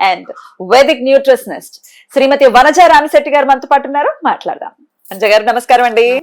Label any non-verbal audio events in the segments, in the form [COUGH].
and Vedic nutritionist Shrimati Vanaja Ramisetti గారు మనతో పాటు ఉన్నారు. మాట్లాడదాం. వనజ గారు నమస్కారం అండి.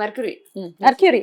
mercury. Mercury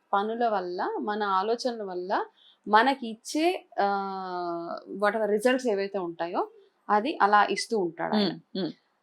పనుల వల్ల మన ఆలోచనల వల్ల మనకి ఇచ్చే వాట్ ఎవర్ రిజల్ట్స్ ఏవైతే ఉంటాయో అది అలా ఇస్తూ ఉంటాడు.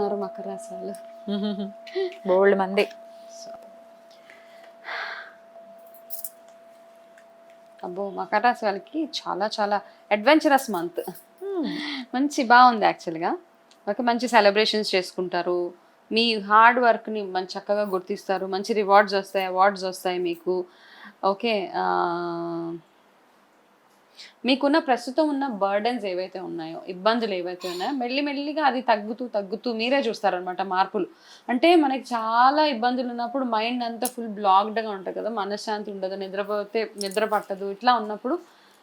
ఎవరున్నారు మకర రాశి వాళ్ళు బోల్డ్ మంది. అబ్బో మకర రాశి వాళ్ళకి చాలా చాలా అడ్వెంచరస్ మంత్ మంచి బాగుంది యాక్చువల్గా ఓకే మంచి సెలబ్రేషన్స్ చేసుకుంటారు. మీ హార్డ్ వర్క్ని మంచి చక్కగా గుర్తిస్తారు. మంచి రివార్డ్స్ వస్తాయి అవార్డ్స్ వస్తాయి మీకు. ఓకే మీకున్న ప్రస్తుతం ఉన్న బర్డెన్స్ ఏవైతే ఉన్నాయో ఇబ్బందులు ఏవైతే ఉన్నాయో మెల్లి మెల్లిగా అది తగ్గుతూ తగ్గుతూ మీరే చూస్తారనమాట మార్పులు. అంటే మనకి చాలా ఇబ్బందులు ఉన్నప్పుడు మైండ్ అంతా ఫుల్ బ్లాక్డ్గా ఉంటుంది కదా మనశ్శాంతి ఉండదు నిద్రపోతే నిద్ర పట్టదు ఇట్లా ఉన్నప్పుడు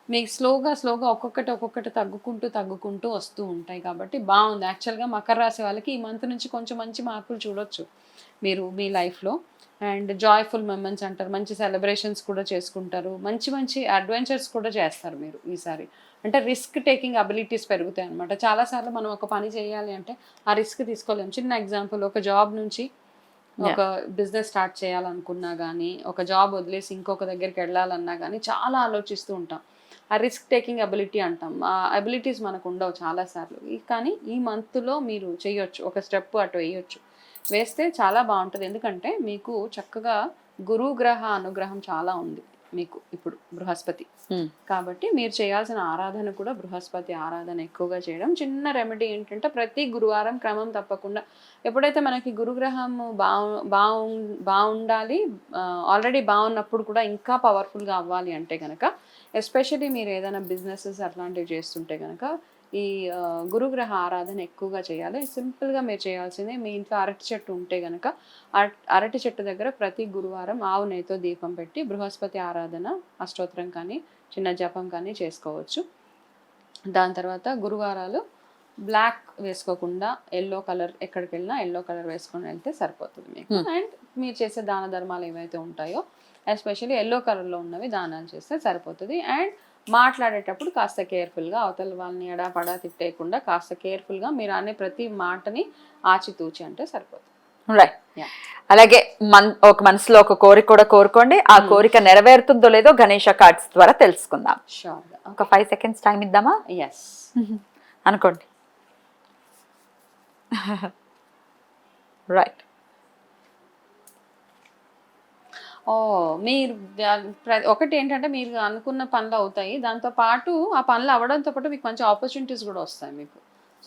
మీకు స్లోగా స్లోగా ఒక్కొక్కటి ఒక్కొక్కటి తగ్గుకుంటూ తగ్గుకుంటూ వస్తూ ఉంటాయి కాబట్టి బాగుంది. యాక్చువల్గా మకర రాశి వాళ్ళకి ఈ మంత్ నుంచి కొంచెం మంచి మార్పులు చూడొచ్చు మీరు మీ లైఫ్లో అండ్ జాయ్ఫుల్ మూమెంట్స్ అంటారు. మంచి సెలబ్రేషన్స్ కూడా చేసుకుంటారు. మంచి మంచి అడ్వెంచర్స్ కూడా చేస్తారు మీరు ఈసారి. అంటే రిస్క్ టేకింగ్ అబిలిటీస్ పెరుగుతాయి అనమాట చాలాసార్లు మనం ఒక పని చేయాలి అంటే ఆ రిస్క్ తీసుకోలేము చిన్న ఎగ్జాంపుల్ ఒక జాబ్ నుంచి ఒక బిజినెస్ స్టార్ట్ చేయాలనుకున్నా కానీ ఒక జాబ్ వదిలేసి ఇంకొక దగ్గరికి వెళ్ళాలన్నా కానీ చాలా ఆలోచిస్తూ ఉంటాం. ఆ రిస్క్ టేకింగ్ అబిలిటీ అంటాం. ఆ అబిలిటీస్ మనకు ఉండవు చాలాసార్లు కానీ ఈ మంత్లో మీరు చేయొచ్చు ఒక స్టెప్ అటు వేయొచ్చు. వేస్తే చాలా బాగుంటుంది. ఎందుకంటే మీకు చక్కగా గురుగ్రహ అనుగ్రహం చాలా ఉంది. మీకు ఇప్పుడు బృహస్పతి. కాబట్టి మీరు చేయాల్సిన ఆరాధన కూడా బృహస్పతి ఆరాధన ఎక్కువగా చేయడం చిన్న రెమెడీ ఏంటంటే ప్రతి గురువారం క్రమం తప్పకుండా ఎప్పుడైతే మనకి గురుగ్రహం బాగు బాగు బాగుండాలి ఆల్రెడీ బాగున్నప్పుడు కూడా ఇంకా పవర్ఫుల్గా అవ్వాలి అంటే కనుక ఎస్పెషల్లీ మీరు ఏదైనా బిజినెసెస్ అట్లాంటివి చేస్తుంటే కనుక ఈ గురుగ్రహ ఆరాధన ఎక్కువగా చేయాలి. సింపుల్గా మీరు చేయాల్సిందే మీ ఇంట్లో అరటి చెట్టు ఉంటే అర- అరటి చెట్టు దగ్గర ప్రతి గురువారం ఆవు నెయ్యితో దీపం పెట్టి బృహస్పతి ఆరాధన అష్టోత్తరం కానీ చిన్న జపం కానీ చేసుకోవచ్చు. దాని తర్వాత గురువారాలు బ్లాక్ వేసుకోకుండా ఎల్లో కలర్ ఎక్కడికి వెళ్ళినా ఎల్లో కలర్ వేసుకొని వెళ్తే సరిపోతుంది మీకు. అండ్ మీరు చేసే దాన ధర్మాలు ఏవైతే ఉంటాయో ఎస్పెషల్లీ ఎల్లో కలర్లో ఉన్నవి దానాలు చేస్తే సరిపోతుంది. అండ్ మాట్లాడేటప్పుడు కాస్త కేర్ఫుల్గా అవతల వాళ్ళని ఎడాపడా తిట్టేయకుండా కాస్త కేర్ఫుల్గా మీరు అనే ప్రతి మాటని ఆచితూచి అంటే సరిపోతుంది. రైట్. అలాగే మన్ ఒక మనసులో ఒక కోరిక కూడా కోరుకోండి. ఆ Hmm. కోరిక నెరవేరుతుందో లేదో గణేష కార్డ్స్ ద్వారా తెలుసుకుందాం. ఒక ఫైవ్ సెకండ్స్ టైం ఇద్దామా? ఎస్ అనుకోండి. [LAUGHS] రైట్ ఓ మీరు ఒకటి ఏంటంటే మీరు అనుకున్న పనులు అవుతాయి దాంతో పాటు ఆ పనులు అవ్వడంతో పాటు మీకు మంచి ఆపర్చునిటీస్ కూడా వస్తాయి మీకు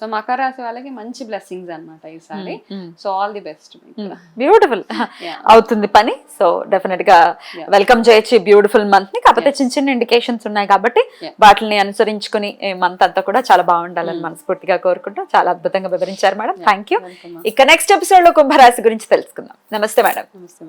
సో మకర రాశి వాళ్ళకి మంచి బ్లెస్సింగ్స్ అన్నమాట ఈసారి so all the best beautiful. అవుతుంది పని సో డెఫినెట్గా. వెల్కమ్ చేయొచ్చు బ్యూటిఫుల్ మంత్ని కాకపోతే. చిన్న చిన్న ఇండికేషన్స్ ఉన్నాయి కాబట్టి. వాటిని అనుసరించుకుని మంత్ అంతా కూడా చాలా బాగుండాలని. మనస్ఫూర్తిగా కోరుకుంటూ చాలా అద్భుతంగా వివరించారు మేడం. Thank you. ఇక నెక్స్ట్ ఎపిసోడ్లో కుంభరాశి గురించి తెలుసుకుందాం నమస్తే మేడం నమస్తే